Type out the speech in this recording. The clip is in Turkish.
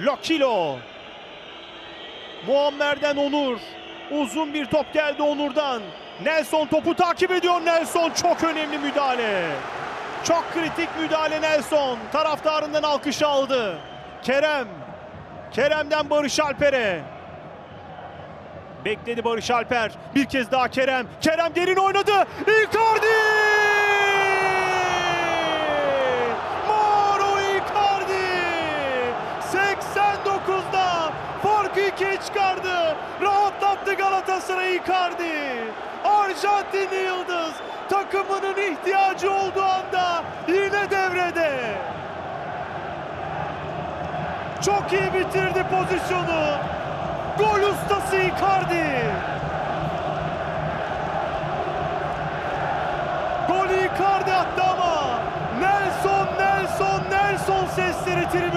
Lokilo. Muammer'den Onur. Uzun bir top geldi Onur'dan. Nelson topu takip ediyor Nelson. Çok önemli müdahale. Çok kritik müdahale Nelson. Taraftarından alkış aldı. Kerem. Kerem'den Barış Alper'e. Bekledi Barış Alper. Bir kez daha Kerem. Kerem derin oynadı. Icardi! 89'da farkı ikiye çıkardı. Rahatlattı Galatasaray Icardi. Arjantinli Yıldız takımının ihtiyacı olduğu anda yine devrede. Çok iyi bitirdi pozisyonu. Gol ustası Icardi. Golü Icardi attı ama Nelson, Nelson, Nelson sesleri tribün.